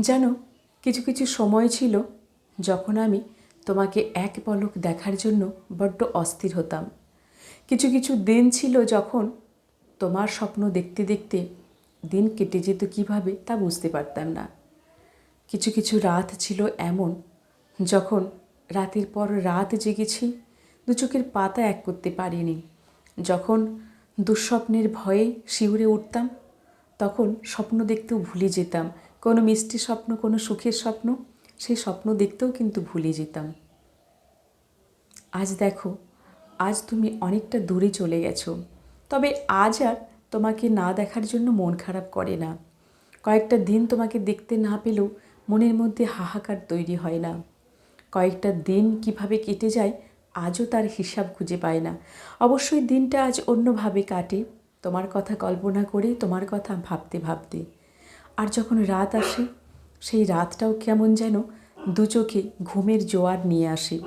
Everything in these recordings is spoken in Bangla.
জানো কিছু কিছু সময় ছিল যখন আমি তোমাকে এক পলক দেখার জন্য বড্ড অস্থির হতাম। কিছু কিছু দিন ছিল যখন তোমার স্বপ্ন দেখতে দেখতে দিন কেটে যেত কীভাবে তা বুঝতে পারতাম না। কিছু কিছু রাত ছিল এমন যখন রাতের পর রাত জেগেছি, দু চোখের পাতা এক করতে পারিনি। যখন দুঃস্বপ্নের ভয়ে শিউরে উঠতাম, তখন স্বপ্ন দেখতেও ভুলে যেতাম কোনো মিষ্টি স্বপ্ন, কোনো সুখের স্বপ্ন, সেই স্বপ্ন দেখতেও কিন্তু ভুলে যেতাম। আজ দেখো, আজ তুমি অনেকটা দূরে চলে গেছো। তবে আজ আর তোমাকে না দেখার জন্য মন খারাপ করে না। কয়েকটা দিন তোমাকে দেখতে না পেলেও মনের মধ্যে হাহাকার তৈরি হয় না। কয়েকটা দিন কীভাবে কেটে যায়, আজও তার হিসাব খুঁজে পায় না। অবশ্যই দিনটা আজ অন্যভাবে কাটে। তোমার কথা কল্পনা করে, তোমার কথা ভাবতে ভাবতে। আর যখন রাত আসে, সেই রাতটাও কেমন যেন দু চোখে ঘুমের জোয়ার নিয়ে আসে।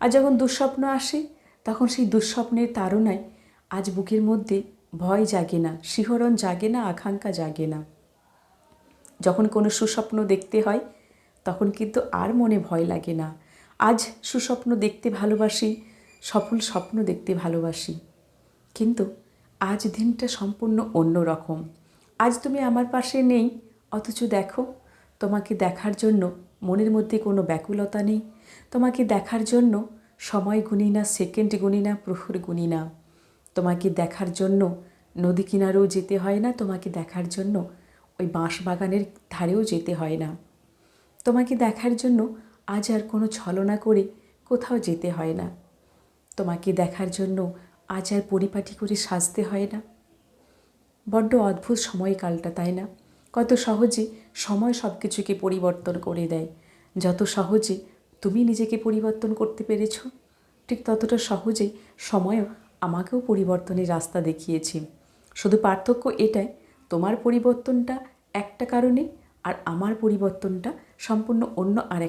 আর যখন দুঃস্বপ্ন আসে, তখন সেই দুঃস্বপ্নের তাড়নায় আজ বুকের মধ্যে ভয় জাগে না, শিহরণ জাগে না, আকাঙ্ক্ষা জাগে না। যখন কোনো সুস্বপ্ন দেখতে হয়, তখন কিন্তু আর মনে ভয় লাগে না। আজ সুস্বপ্ন দেখতে ভালোবাসি, সফল স্বপ্ন দেখতে ভালোবাসি। কিন্তু আজ দিনটা সম্পূর্ণ অন্য রকম। আজ তুমি আমার পাশে নেই, অথচ দেখো, তোমাকে দেখার জন্য মনের মধ্যে কোনো ব্যাকুলতা নেই। তোমাকে দেখার জন্য সময় গুনি না, সেকেন্ড গুনি না, প্রহর গুনি না। তোমাকে দেখার জন্য নদী কিনারেও যেতে হয় না, তোমাকে দেখার জন্য ওই বাঁশ বাগানের ধারেও যেতে হয় না। তোমাকে দেখার জন্য আজ আর কোনো ছলনা করে কোথাও যেতে হয় না। তোমাকে দেখার জন্য আজ আর পরিপাটি করে সাজতে হয় না। বড্ড অদ্ভুত সময়কালটা, তাই না? কত সহজে সময় সব কিছুকে পরিবর্তন করে দেয়। যত সহজে তুমি নিজেকে পরিবর্তন করতে পেরেছ, ঠিক ততটা সহজেই সময়ও আমাকেও পরিবর্তনের রাস্তা দেখিয়েছে। শুধু পার্থক্য এটাই, তোমার পরিবর্তনটা একটা কারণে আর আমার পরিবর্তনটা সম্পূর্ণ অন্য আরেক